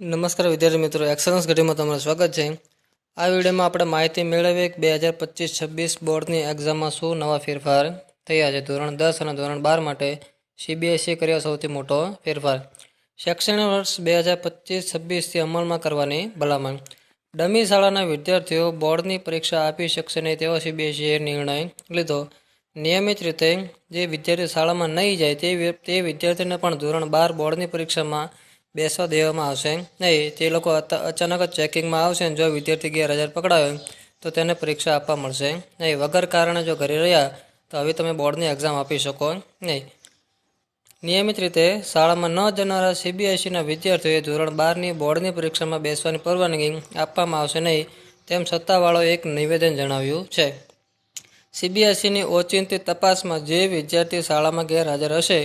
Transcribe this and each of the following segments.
નમસ્કાર વિદ્યાર્થી મિત્રો એક્સલન્સ ઘટીમાં તમારું સ્વાગત છે. આ વિડીયોમાં આપણે માહિતી મેળવીએ કે બે હજાર પચીસ છવ્વીસ બોર્ડની એક્ઝામમાં શું નવા ફેરફાર થયા છે? ધોરણ દસ અને ધોરણ બાર માટે સીબીએસઈ કર્યો સૌથી મોટો ફેરફાર. શૈક્ષણિક વર્ષ બે હજાર પચીસ છવ્વીસથી અમલમાં કરવાની ભલામણ. ડમી શાળાના વિદ્યાર્થીઓ બોર્ડની પરીક્ષા આપી શકશે નહીં તેવો સીબીએસઈએ નિર્ણય લીધો. નિયમિત રીતે જે વિદ્યાર્થી શાળામાં નહીં જાય તે વિદ્યાર્થીને પણ ધોરણ બાર બોર્ડની પરીક્ષામાં બેસવા દેવામાં આવશે. નહીં, તે લોકો અચાનક જ ચેકિંગમાં આવશે અને જો વિદ્યાર્થી ગેરહાજર પકડાયો તો તેને પરીક્ષા આપવા મળશે. નહીં, વગર કારણે જો ઘરે રહ્યા, તો હવે તમે બોર્ડની એક્ઝામ આપી શકો નહીં. નિયમિત રીતે શાળામાં ન જનારા સીબીએસઈના વિદ્યાર્થીઓએ ધોરણ બારની બોર્ડની પરીક્ષામાં બેસવાની પરવાનગી આપવામાં આવશે નહીં, તેમ સત્તાવાળાએ એક નિવેદન જણાવ્યું છે. સીબીએસઈની ઓચિંતી તપાસમાં જે વિદ્યાર્થી શાળામાં ગેરહાજર હશે,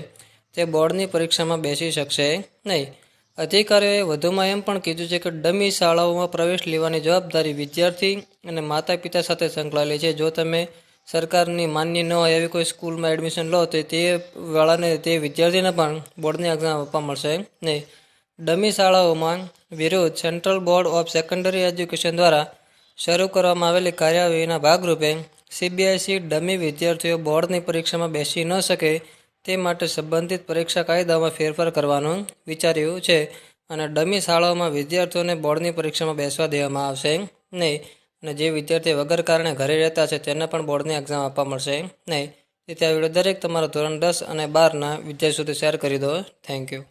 તે બોર્ડની પરીક્ષામાં બેસી શકશે. નહીં અધિકારીઓએ વધુમાં એમ પણ કીધું છે કે ડમી શાળાઓમાં પ્રવેશ લેવાની જવાબદારી વિદ્યાર્થી અને માતા પિતા સાથે સંકળાયેલી છે. જો તમે સરકારની માન્ય ન હોય એવી કોઈ સ્કૂલમાં એડમિશન લો, તો તે વાળાને તે વિદ્યાર્થીને પણ બોર્ડની એક્ઝામ આપવા મળશે. નહીં ડમી શાળાઓમાં વિરુદ્ધ central board of secondary education દ્વારા શરૂ કરવામાં આવેલી કાર્યવાહીના ભાગરૂપે સીબીએસઈ ડમી વિદ્યાર્થીઓ બોર્ડની પરીક્ષામાં બેસી ન શકે તે માટે સંબંધિત પરીક્ષા કાયદામાં ફેરફાર કરવાનું વિચાર્યું છે અને ડમી શાળાઓમાં વિદ્યાર્થીઓને બોર્ડની પરીક્ષામાં બેસવા દેવામાં આવશે નહીં અને જે વિદ્યાર્થી વગર કારણે ઘરે રહેતા છે તેને પણ બોર્ડની એક્ઝામ આપવા મળશે નહીં તેથી આ વીડિયો દરેક તમારા ધોરણ દસ અને બારના વિદ્યાર્થી સુધી શેર કરી દો. Thank you